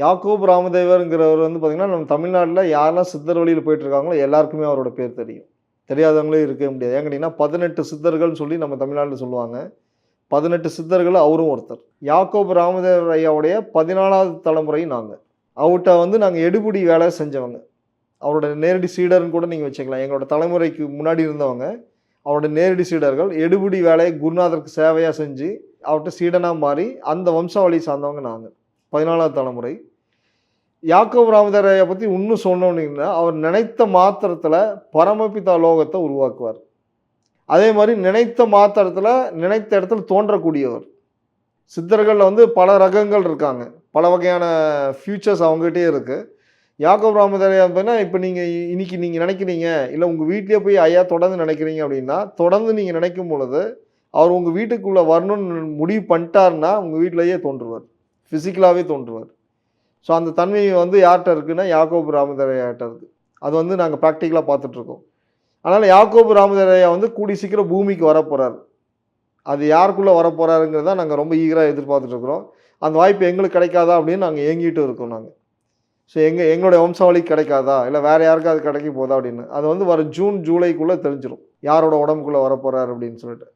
யாக்கோப் ராமதேவருங்கிறவர் வந்து பார்த்திங்கன்னா நம்ம தமிழ்நாட்டில் யாரெல்லாம் சித்தர் வழியில் போயிட்டுருக்காங்களோ எல்லாருக்குமே அவரோட பேர் தெரியும். தெரியாதவங்களே இருக்க முடியாது. ஏன் கேட்டிங்கன்னா பதினெட்டு சித்தர்கள்னு சொல்லி நம்ம தமிழ்நாட்டில் சொல்லுவாங்க. பதினெட்டு சித்தர்கள் அவரும் ஒருத்தர். யாக்கோப் ராமதேவர் ஐயாவுடைய பதினாலாவது தலைமுறையும் நாங்கள் அவர்கிட்ட வந்து நாங்கள் எடுபடி வேலை செஞ்சவங்க. அவரோட நேரடி சீடர்னு கூட நீங்கள் வச்சுக்கலாம். எங்களோட தலைமுறைக்கு முன்னாடி இருந்தவங்க. அவரோட நேரடி சீடர்கள் எடுபடி வேலையை குருநாதருக்கு சேவையாக செஞ்சு அவர்கிட்ட சீடனாக மாறி அந்த வம்சாவளி சார்ந்தவங்க நாங்கள் பதினாலாவது தலைமுறை. யாக்கோப் ராமதாரையை பற்றி இன்னும் சொன்னோன்னீங்கன்னா அவர் நினைத்த மாத்திரத்தில் பரமபிதா லோகத்தை உருவாக்குவார். அதே மாதிரி நினைத்த மாத்திரத்தில் நினைத்த இடத்துல தோன்றக்கூடியவர். சித்தர்களில் வந்து பல ரகங்கள் இருக்காங்க. பல வகையான ஃபியூச்சர்ஸ் அவங்ககிட்டே இருக்குது யாக்கோப் ராமதரையா அப்படின்னா இப்போ நீங்கள் இன்னைக்கு நீங்கள் நினைக்கிறீங்க இல்லை உங்கள் வீட்டிலே போய் ஐயா தொடர்ந்து நினைக்கிறீங்க அப்படின்னா தொடர்ந்து நீங்கள் நினைக்கும் பொழுது அவர் உங்கள் வீட்டுக்குள்ளே வரணும்னு முடிவு பண்ணிட்டாருன்னா உங்கள் வீட்டிலேயே தோன்றுவார். ஃபிசிக்கலாகவே தோன்றுவார். ஸோ அந்த தன்மை வந்து யார்கிட்ட இருக்குன்னா யாக்கோபு ராமதரையாட்ட இருக்குது அது வந்து நாங்கள் ப்ராக்டிக்கலாக பார்த்துட்ருக்கோம் அதனால் யாக்கோபு ராமதரையா வந்து கூடி சீக்கிரம் பூமிக்கு வரப்போகிறார் அது யாருக்குள்ளே வரப்போகிறாருங்கிறத நாங்கள் ரொம்ப ஈகராக எதிர்பார்த்துட்ருக்குறோம் அந்த வாய்ப்பு எங்களுக்கு கிடைக்காதா அப்படின்னு நாங்கள் ஏங்கிட்டு இருக்கோம் நாங்கள் ஸோ எங்கள் எங்களுடைய வம்சாவளிக்கு கிடைக்காதா? இல்லை வேறு யாருக்காவது கிடைக்க போதா அப்படின்னு. அது வந்து வர ஜூன் ஜூலைக்குள்ளே தெரிஞ்சிடும் யாரோட உடம்புக்குள்ளே வரப்போகிறார் அப்படின்னு சொல்லிட்டு.